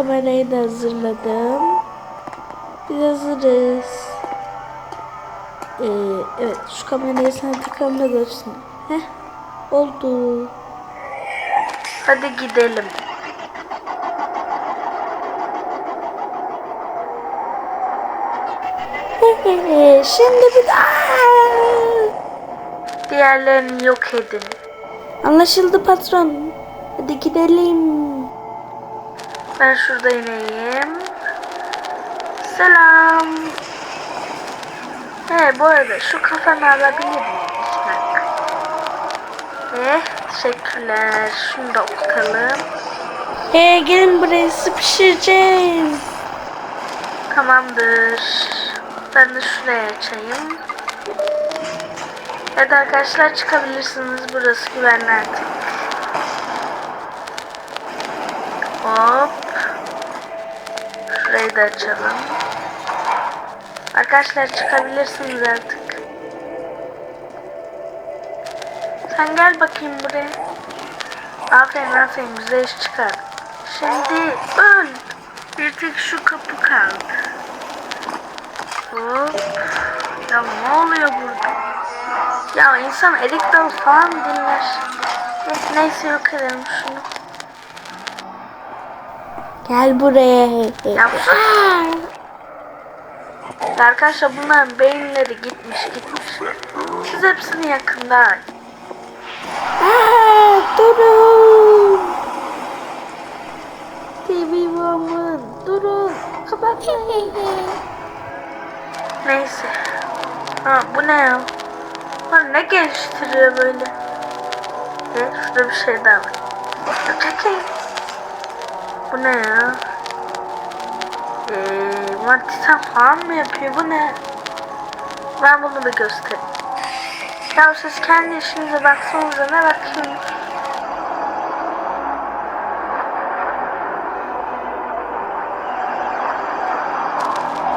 kamerayı da hazırladım. Biz hazırız. Ee, evet şu kamerayı sen takalım da görsün. Heh oldu. Hadi gidelim. Şimdi bir daha. Diğerlerini yok edin. Anlaşıldı patron. Hadi gidelim. Ben şurada ineyim. Selam. He bu arada şu kafanı alabilir miyim? Eh teşekkürler. Şunu da okutalım. He gelin buraya pişireceğim. Tamamdır. Ben de şuraya açayım. Evet arkadaşlar çıkabilirsiniz. Burası güvenli artık. Hop. Şurayı da açalım. Arkadaşlar çıkabilirsiniz artık. Sen gel bakayım buraya. Aferin aferin güzel iş çıkar. Şimdi öl. Bir tek şu kapı kaldı. Hop. Ya ne oluyor burada? Ya insan erik dalı falan dinler. Neyse yok edelim şunu. Gel buraya. Ya sus. Ya Arkadaşlar bunların beyinleri gitmiş gitmiş. Siz hepsini yakında. Aa, durun. TV Woman durun. Kapatmayın. Neyse. Ha bu ne ya? Lan ne geliştiriyor böyle? Ne? Şurada bir şey daha var. Çekil. Bu ne ya? Eee bunlar titan falan mı yapıyor? Bu ne? Ben bunu bir göstereyim. Ya siz kendi işinize baksanıza ne bakayım.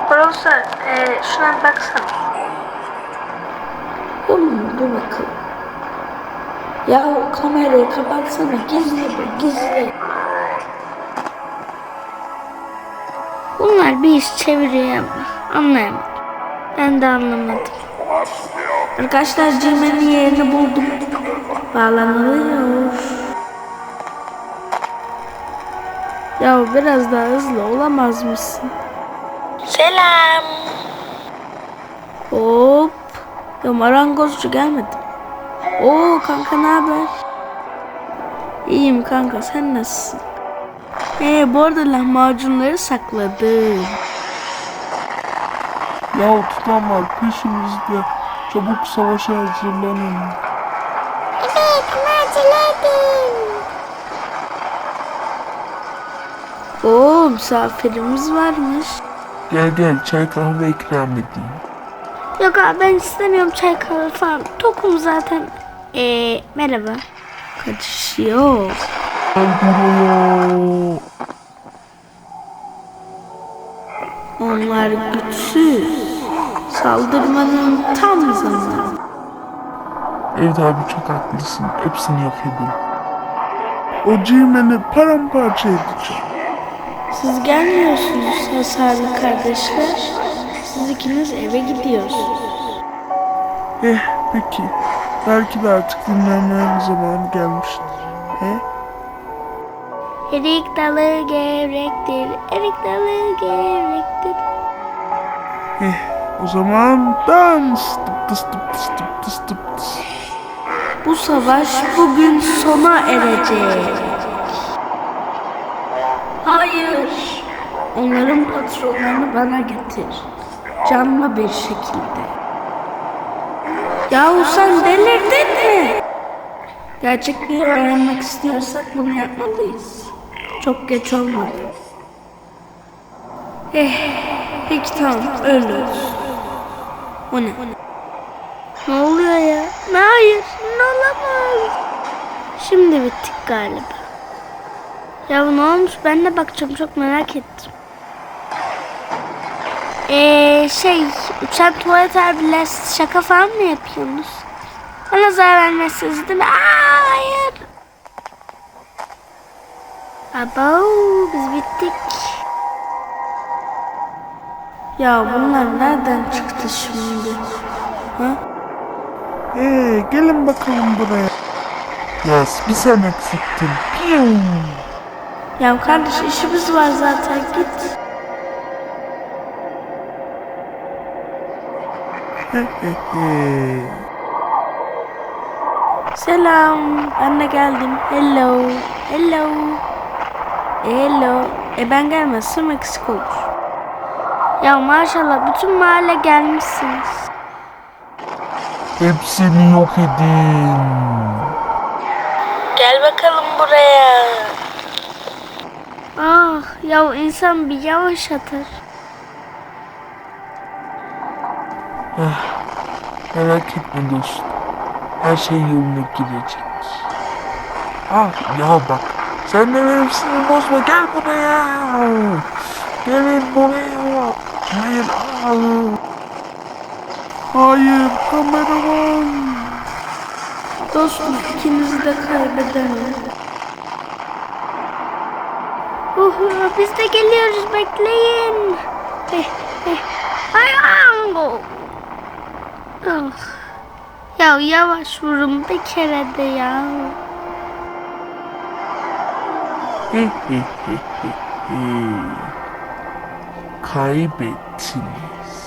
Profesör, e, şuna bir baksana. Oğlum dur bakalım. Ya kamerayı kapatsana gizli gizli. Bunlar bir iş çeviriyor ama anlayamadım. Ben de anlamadım. Arkadaşlar Cimen'in yerini buldum. Bağlanılıyor. Ya biraz daha hızlı olamaz mısın? Selam. Hop. Ya marangozcu gelmedi. Oo kanka ne haber? İyiyim kanka sen nasılsın? Ee, bu arada lahmacunları sakladım. Ya tutan var peşimizde. Çabuk savaşa hazırlanın. Oo misafirimiz varmış. Gel gel çay kahve ikram edeyim. Yok abi ben istemiyorum çay kahve falan. Tokum zaten. Ee, merhaba. Kaçış yok. Onlar güçsüz. Saldırmanın tam zamanı. Evet abi çok haklısın. Hepsini yok edin. O G-Man'i paramparça edeceğim. Siz gelmiyorsunuz hasarlı kardeşler. Siz ikiniz eve gidiyorsunuz. Eh peki. Belki de artık dinlenmenin zamanı gelmiştir. Erik dalı gevrektir. Erik dalı gevrektir. Eh o zaman dans. Tıp tıs tıp tıs tıp tıs tıp tıs. Bu savaş bugün sona erecek. Hayır. Onların patronlarını bana getir. Canlı bir şekilde. Yahu sen delirdin mi? Gerçekleri öğrenmek istiyorsak bunu yapmalıyız. Çok geç olmadı. Eh, peki tamam, öyle. O ne? Ne oluyor ya? Ne hayır, ne olamaz. Şimdi bittik galiba. Ya ne olmuş? Ben de bakacağım çok merak ettim. Ee, şey, uçan tuvalet abiler şaka falan mı yapıyorsunuz? Bana zarar vermezsiniz değil mi? Aa, hayır. Abo, biz bittik. Ya bunlar nereden çıktı şimdi? Ha? Ee, gelin bakalım buraya. Ya bir sen eksiktin. Ya kardeş işimiz var zaten git. Selam. Ben de geldim. Hello. Hello. Hello. E ben gelmezsem eksik olur. Ya maşallah bütün mahalle gelmişsiniz. Hepsini yok edin. Gel bakalım buraya. Ah ya insan bir yavaş atar. Merak etme dostum. Her şey yoluna girecek. Ah ya bak. Sen de benim sinirimi bozma. Gel buraya. Gelin buraya. Hayır. Hayır kameraman. Dostum ikinizi de kaybedemem. Uhu, biz de geliyoruz bekleyin. Eh, eh. Ay, ango. Ah. Ya yavaş vurun bir kere de ya. খাই পেয়েছিলিস